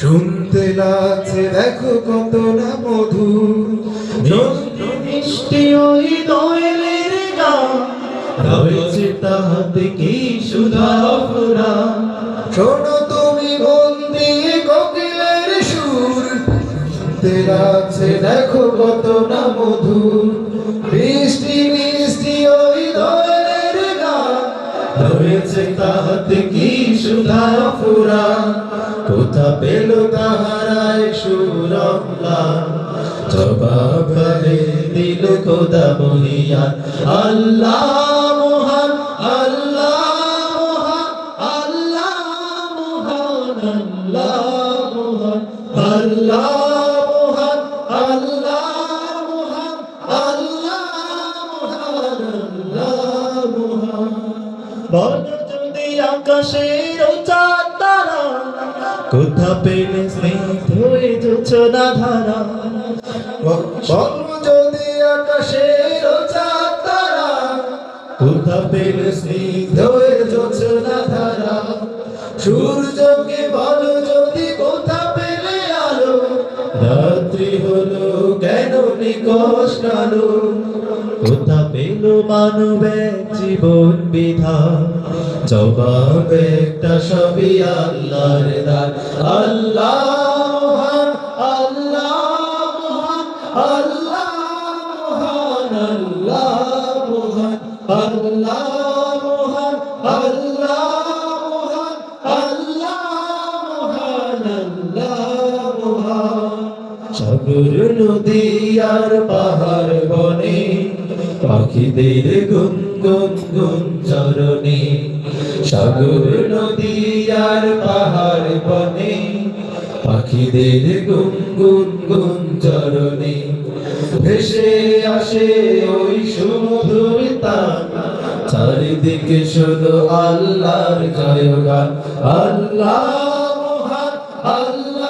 শুনতে লাগছে দেখো কত না যন্ত্র মিষ্টি ওই দোয়েলের তাহাতে কি সুধা ফুরা শোনো তুমি বন্দি লাগছে দেখো কত না মধুর। বৃষ্টি মিষ্টি ওই গান। রয়েছে তাহাতে কি সুধা ফুরা কোথা পেল তাহারায় সুরমলা জবাব দিল খোদা মহিয়ান আল্লাহ মহান বল যদি আকাশের চাঁদ তারা, কোথা পেলে স্নেহ হয়ে যোচনা ধারা? বল যদি আকাশের চাঁদ তারা, কোথা পেলে স্নিগ্ধ হয়ে যোচনা ধারা? সূর্যকে বলো যদি কোথা পেলে আলো? রাত্রি হলো কেন নিকশ কালো? কোথা জীবন বিধান জবাব একটা আল্লাহ আল্লাহ আল্লাহ আল্লাহ নদী আর পাহাড় বনে পাখিদের গুন গুন গুন চরণে, সাগর, নদী আর পাহাড় বনে পাখিদের গুন গুন চরণে, ভেসে আসে ওই সমুদ্র তান চারিদিকে শুধু আল্লাহর জয়গান আল্লাহ মহান, আল্লাহ